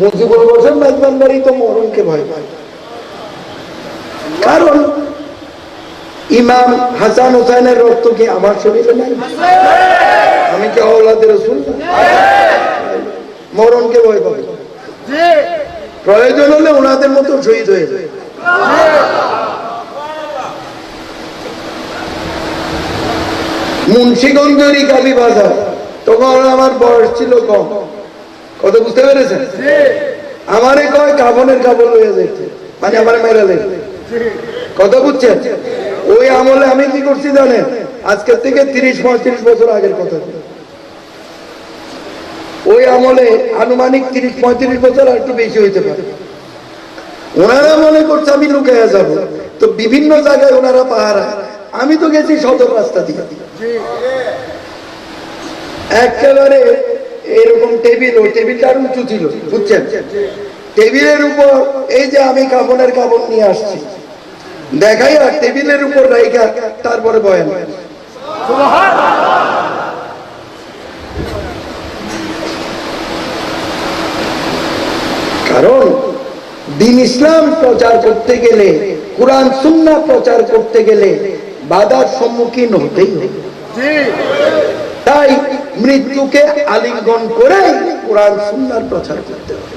মুজিবুর হোসেন মেজবান বাড়ি তো মরণকে ভয় পায়। কারণ ইমাম হাসান হোসেনের রক্ত কি আমার শরীরে নাই? আমি কি আওলাদের রসুল? মরণকে ভয় পাবে প্রয়োজন হলে ওনাদের মতো শহীদ হয়ে যায়। মুন্সিগঞ্জেরই কালী বাজার, তখন আমার বয়স ছিল কম। কত বুঝতে পেরেছেন? আমারে কয় কাবনের কাবন হয়ে যেতে মানে আমার মেরালে কত বুঝছেন? ওই আমলে আমি কি করছি জানেন? আজকের থেকে তিরিশ, পঁয়ত্রিশ বছর আগের কথা। ওই আমলে আনুমানিক তিরিশ, পঁয়ত্রিশ বছর আর একটু বেশি হইতে পারে। ওনারা মনে করছে আমি লুকাইয়া যাব। তো বিভিন্ন জায়গায় ওনারা পাহারা। আমি তো গেছি সদর রাস্তা দিয়ে। একেবারে এরকম টেবিল, ওই টেবিলটা উঁচু ছিল, বুঝছেন? টেবিলের উপর, এই যে আমি কাপড়ের কাপড় নিয়ে আসছি। দেখাই আর টেবিলের উপর রাইখা, তারপরে বয়ান। কারণ, দিন ইসলাম প্রচার করতে গেলে, কোরআন সুন্না প্রচার করতে গেলে, বাধার সম্মুখীন হতেই হবে। মৃত্যুকে আলিঙ্গন করে কোরআন সুন্দর প্রচার করতে হবে।